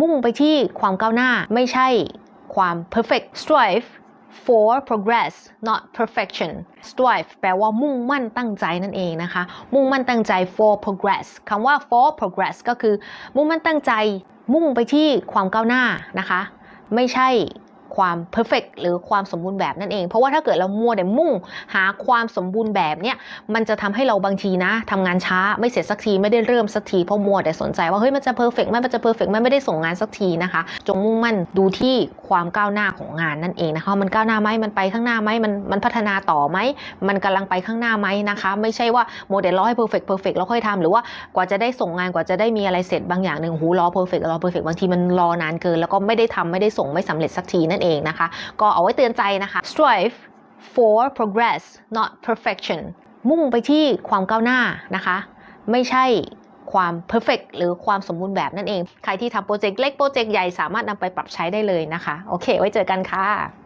มุ่งไปที่ความก้าวหน้าไม่ใช่ความ perfect strive for progress not perfection strive แปลว่ามุ่งมั่นตั้งใจนั่นเองนะคะ มุ่งมั่นตั้งใจ for progress คำว่า for progress ก็คือ มุ่งมั่นตั้งใจ มุ่งไปที่ความก้าวหน้านะคะ ไม่ใช่ ความ perfect หรือความสมบูรณ์แบบนั่นเอง เพราะว่าถ้าเกิดเรามัวแต่มุ่งหาความสมบูรณ์แบบเนี่ยมันจะทำให้เราบางทีนะทำงานช้าไม่เสร็จสักทีไม่ได้เริ่มสักทีเพราะมัวแต่สนใจว่าเฮ้ยมันจะเพอร์เฟกไหมมันจะเพอร์เฟกไหมไม่ได้ส่งงานสักทีนะคะ จงมุ่งมั่นดูที่ความก้าวหน้าของงานนั่นเองนะคะมันก้าวหน้าไหมมันไปข้างหน้าไหมมันมันพัฒนาต่อไหมมันกำลังไปข้างหน้าไหมนะคะ ไม่ใช่ว่าโมเดลรอให้เพอร์เฟกเพอร์เฟกแล้วค่อยทำหรือว่ากว่าจะได้ส่งงานกว่าจะได้มีอะไรเสร็จบางอย่างหนึ่งหูรอเพอร์เฟกรอเพอร์เฟกบางทีมันรอนานเกินแล้วก็ไม่ได้ทำไม่ได้ส่งไม่สำเร็จสักทีนั่นเองนะคะ ก็เอาไว้เตือนใจนะคะ strive for progress not perfection มุ่งไปที่ความก้าวหน้านะคะ ไม่ใช่ความ perfect หรือความสมบูรณ์แบบนั่นเอง ใครที่ทำโปรเจกต์เล็กโปรเจกต์ใหญ่สามารถนำไปปรับใช้ได้เลยนะคะ โอเค ไว้เจอกันค่ะ